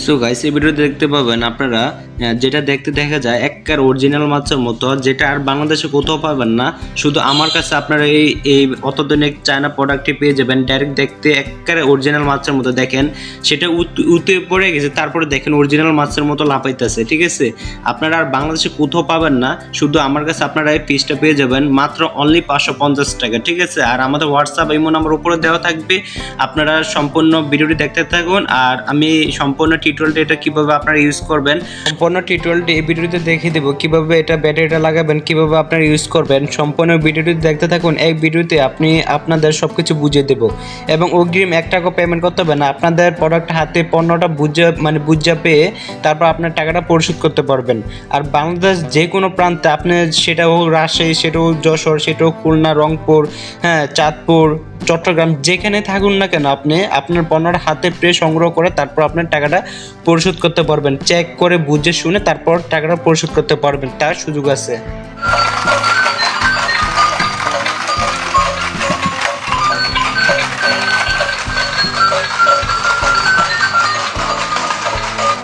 So guys এই ভিডিওতে দেখতে পাবেন আপনারা যেটা দেখতে দেখা যায়, এককার অরিজিনাল মাছের মতো, যেটা আর বাংলাদেশে কোথাও পাবেন না। শুধু আমার কাছে আপনারা এই এই অত্যাধুনিক চায়না প্রোডাক্টটি পেয়ে যাবেন। ডাইরেক্ট দেখতে এককারে অরিজিনাল মাছের মতো দেখেন। সেটা উত- পড়ে গেছে, তারপরে দেখেন অরিজিনাল মাছের মতো লাফাইতেছে, ঠিক আছে? আপনারা আর বাংলাদেশে কোথাও পাবেন না। শুধু আমার কাছে আপনারা এই পিসটা পেয়ে যাবেন, মাত্র অনলি পাঁচশো পঞ্চাশ টাকা, ঠিক আছে? আর আমাদের হোয়াটসঅ্যাপ ইমো নাম্বার উপরে দেওয়া থাকবে। আপনারা সম্পূর্ণ ভিডিওটি দেখতে থাকুন। আর আমি সম্পূর্ণ টিউটোরিয়ালটি এটা কীভাবে আপনারা ইউজ করবেন? সম্পূর্ণ টিউটোরিয়ালটি এই ভিডিওতে দেখিয়ে দেবো। কীভাবে এটা ব্যাটারিটা লাগাবেন, কীভাবে আপনারা ইউজ করবেন, সম্পূর্ণ ভিডিওটি দেখতে থাকুন। এই ভিডিওতে আপনি আপনাদের সব কিছু বুঝিয়ে দেবো। এবং অগ্রিম এক টাকা পেমেন্ট করতে হবে না। আপনাদের প্রোডাক্ট হাতে পণ্যটা বুঝে মানে বুঝা পেয়ে তারপর আপনার টাকাটা পরিশোধ করতে পারবেন। আর বাংলাদেশ যে কোনো প্রান্তে আপনি সেটা হোক রাজশাহী সেটা হোক যশোর সেটা হোক খুলনা, রংপুর হ্যাঁ চাঁদপুর চট্টগ্রাম, যেখানে থাকুন না কেন, আপনি আপনার পণ্যটা হাতে প্রে সংগ্রহ করে তারপর আপনার টাকাটা পরিশোধ করতে পারবেন। চেক করে বুঝে শুনে তারপর টাকাটা পরিশোধ করতে পারবেন, তার সুযোগ আছে।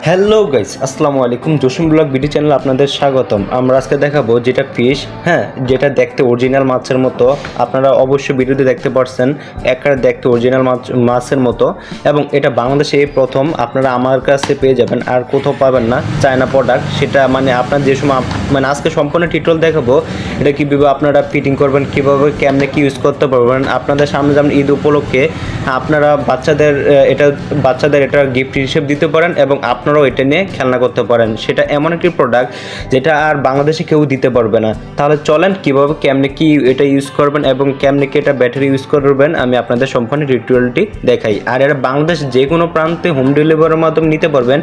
হ্যালো গাইস আসসালামু আলাইকুম। জসিম ব্লগ বিডি চ্যানেল আপনাদের স্বাগতম। আমরা আজকে দেখাবো যেটা ফিশ হ্যাঁ যেটা দেখতে অরিজিনাল মাছের মতো। আপনারা অবশ্যই ভিডিওতে দেখতে পাচ্ছেন একবারে দেখতে অরিজিনাল মাছ, মাছের মতো। এবং এটা বাংলাদেশে প্রথম, আপনারা আমার কাছে পেয়ে যাবেন। আর কোথাও পাবেন না, চায়না প্রোডাক্ট সেটা মানে আপনার যে সময় মানে আজকে সম্পূর্ণ টিউটোরিয়াল দেখাবো। এটা কীভাবে আপনারা ফিটিং করবেন, কীভাবে, কেমনে কি ইউজ করতে পারবেন। আপনাদের সামনে যেমন ঈদ উপলক্ষে আপনারা বাচ্চাদের এটা বাচ্চাদের এটা গিফট হিসেবে দিতে পারেন এবং আপনারাও এটা নিয়ে খেলনা করতে পারেন। সেটা এমন একটি প্রোডাক্ট যেটা আর বাংলাদেশে কেউ দিতে পারবে না। তাহলে চলেন কীভাবে, কেমনে কি এটা ইউজ করবেন এবং কেমনে কি এটা ব্যাটারি ইউজ করবেন আমি আপনাদের সম্পূর্ণ টিউটোরিয়ালটি দেখাই। আর এটা বাংলাদেশ যে কোনো প্রান্তে হোম ডেলিভারির মাধ্যমে নিতে পারবেন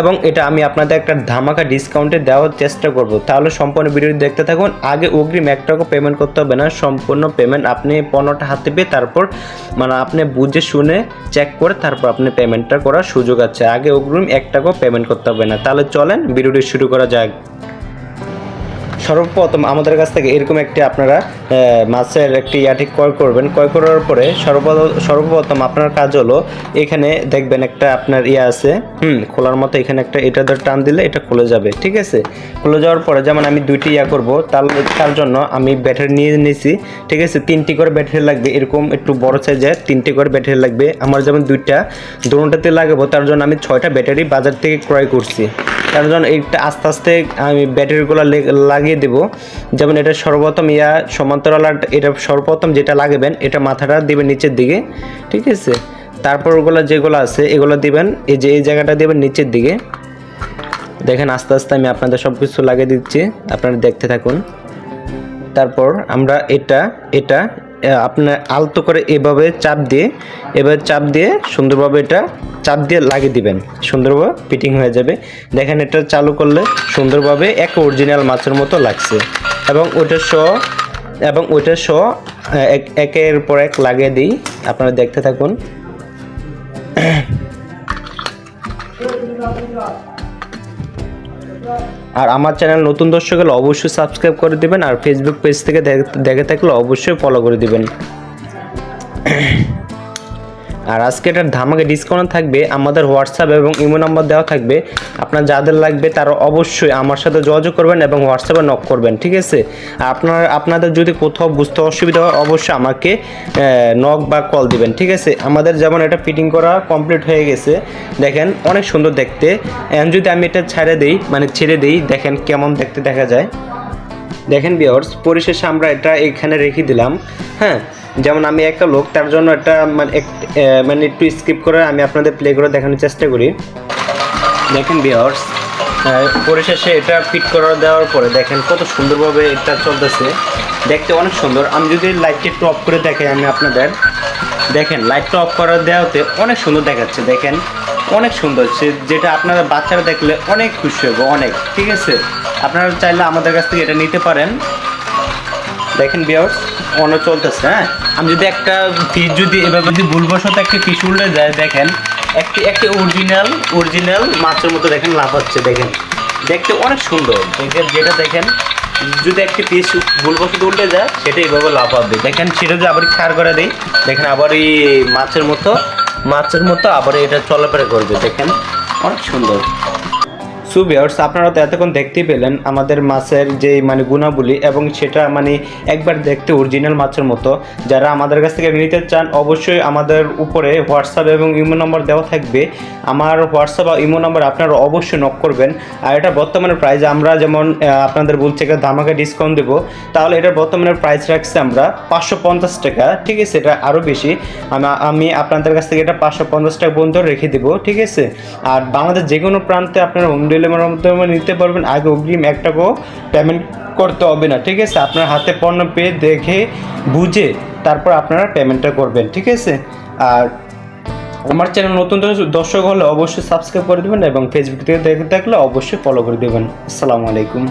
এবং এটা আমি আপনাদের একটা ধামাকা ডিসকাউন্টে দেওয়ার চেষ্টা করব। তাহলে সম্পূর্ণ ভিডিওটি দেখতে থাকুন। আগে অগ্রিম এক টাকা পেমেন্ট করতে হবে না। সম্পূর্ণ পেমেন্ট আপনি পণ্যটা হাতে পেয়ে তারপর মানে আপনি বুঝে শুনে চেক করে তারপর আপনি পেমেন্টটা করার সুযোগ আছে। আগে অগ্রিম এক টাকাও পেমেন্ট করতে হবে না। তাহলে চলেন ভিডিওটি শুরু করা যাক। সর্বপ্রথম আমাদের কাছ থেকে এরকম একটি আপনারা মাছের একটি ইয়াটি ক্রয় করবেন। ক্রয় করার পরে সর্বপ্রথম সর্বপ্রথম আপনার কাজ হলো এখানে দেখবেন একটা আপনার ইয়ে আছে, হুম, খোলার মতো এখানে একটা এটা ধর টান দিলে এটা খুলে যাবে, ঠিক আছে? খুলে যাওয়ার পরে যেমন আমি দুইটি ইয়া করব, তার তার জন্য আমি ব্যাটারি নিয়ে নিয়েছি ঠিক আছে? তিনটি করে ব্যাটারি লাগবে, এরকম একটু বড় সাইজের তিনটি করে ব্যাটারি লাগবে। আমার যেমন দুইটা, দুটাতে লাগাবো, তার জন্য আমি ছয়টা ব্যাটারি বাজার থেকে ক্রয় করছি। জন্য এইটা আস্তে আস্তে আমি ব্যাটারিগুলো লাগিয়ে দেব, যেমন এটা সর্বপ্রথম ইয়া সমান্তরাল এটা সর্বপ্রথম যেটা লাগাবেন, এটা মাথাটা দিবেন নিচের দিকে, ঠিক আছে? তারপর ওগুলো যেগুলো আছে, এগুলো দিবেন, এই যে এই জায়গাটা দিবেন নিচের দিকে। দেখেন আস্তে আস্তে আমি আপনাদের সব কিছু লাগিয়ে দিচ্ছি, আপনারা দেখতে থাকুন। তারপর আমরা এটা এটা আপনার আলতো করে এভাবে চাপ দিয়ে এভাবে চাপ দিয়ে সুন্দরভাবে এটা চাপ দিয়ে লাগিয়ে দিবেন। সুন্দরভাবে ফিটিং হয়ে যাবে। দেখেন এটা চালু করলে সুন্দরভাবে এক অরিজিনাল মাছের মতো লাগছে। এবং ওটা সহ এবং আহ, এক- একের পর এক লাগিয়ে দিই। আপনারা দেখতে থাকুন। আর আমার চ্যানেল নতুন দর্শক হলে অবশ্যই সাবস্ক্রাইব করে দিবেন আর ফেসবুক পেজ থেকে দেখ- থাকলে অবশ্যই ফলো করে দিবেন। আর আজকে এটার ধামাকে ডিসকাউন্ট থাকবে আমাদের হোয়াটসঅ্যাপ এবং ইমো নাম্বার দেওয়া থাকবে। আপনার যাদের লাগবে তারা অবশ্যই আমার সাথে যোগাযোগ করবেন এবং হোয়াটসঅ্যাপে নক করবেন, ঠিক আছে? আপনার, আপনাদের যদি কোথাও বুঝতে অসুবিধা হয়, অবশ্যই আমাকে নক বা কল দিবেন, ঠিক আছে? আমাদের যেমন এটা ফিটিং করা কমপ্লিট হয়ে গেছে। দেখেন, অনেক সুন্দর দেখতে। এখন যদি আমি এটা ছেড়ে দিই মানে ছেড়ে দিই, দেখেন কেমন দেখতে দেখা যায়। দেখেন বিয়ার্স পরিশেষে আমরা এটা এখানে রেখে দিলাম হ্যাঁ? যেমন আমি একটা লোক, তার জন্য একটা মানে মানে একটু স্কিপ করে আমি আপনাদের প্লে করে দেখানোর চেষ্টা করি। দেখেন বিয়ার্স পরিশেষে এটা ফিট করে দেওয়ার পরে দেখেন কত সুন্দরভাবে এটা চলতেছে। দেখতে অনেক সুন্দর। আমি যদি লাইটটা একটু অফ করে দেখাই আমি আপনাদের। দেখেন লাইটটা অফ করে দেওয়াতে অনেক সুন্দর দেখাচ্ছে। দেখেন, অনেক সুন্দর। সে যেটা আপনারা বাচ্চারা দেখলে অনেক খুশি হবে, অনেক। ঠিক আছে? আপনারা চাইলে আমাদের কাছ থেকে এটা নিতে পারেন। দেখেন বিয়ার্স অন্য চলতেছে হ্যাঁ? আমি যদি একটা ফিস যদি এভাবে যদি ভুলবশত একটা ফিস উল্টে যায়, দেখেন, একটি একটি অরিজিনাল অরিজিনাল মাছের মতো দেখেন লাভ হচ্ছে, দেখেন। দেখতে অনেক সুন্দর। দেখেন, যেটা দেখেন, যদি একটি পিস ভুলবশত উল্টে যায়, সেটা এইভাবে লাভ হবে। দেখেন, সেটা যদি আবার খার করে দিই, দেখেন আবার এই মাছের মতো মাছের মতো আবার এটা চলাফেরা করবে, দেখেন। অনেক সুন্দর। সুবিয়ার্স আপনারা তো এতক্ষণ দেখতেই পেলেন আমাদের মাছের যে মানে গুণাবলী এবং সেটা মানে একবার দেখতে অরিজিনাল মাছের মতো। যারা আমাদের কাছ থেকে নিতে চান, অবশ্যই আমাদের উপরে হোয়াটসঅ্যাপ এবং ইমো নম্বর দেওয়া থাকবে। আমার হোয়াটসঅ্যাপ বা ইমো নম্বর আপনারা অবশ্যই নক করবেন। আর এটা বর্তমানে প্রাইস আমরা যেমন আপনাদের বলছি একটা ধামাকা ডিসকাউন্ট দেবো, তাহলে এটার বর্তমানে প্রাইস রাখছি আমরা পাঁচশো পঞ্চাশ টাকা। ঠিক আছে, এটা আরও বেশি। আমি আমি আপনাদের কাছ থেকে এটা পাঁচশো পঞ্চাশ টাকা পর্যন্ত রেখে দেবো। ঠিক আছে? আর বাংলাদেশ যে কোনো প্রান্তে আপনারা হোম ডেলিভারির মাধ্যমে নিতে পারবেন। আগে অগ্রিম এক টাকাও পেমেন্ট করতে হবে না, ঠিক আছে? আপনার হাতে পণ্য পেয়ে দেখে, বুঝে তারপর আপনারা পেমেন্টটা করবেন, ঠিক আছে? আর আমার চ্যানেল নতুন দর্শক হলে অবশ্যই সাবস্ক্রাইব করে দেবেন এবং ফেসবুক থেকে দেখে থাকলে অবশ্যই ফলো করে দেবেন। আসসালামু আলাইকুম।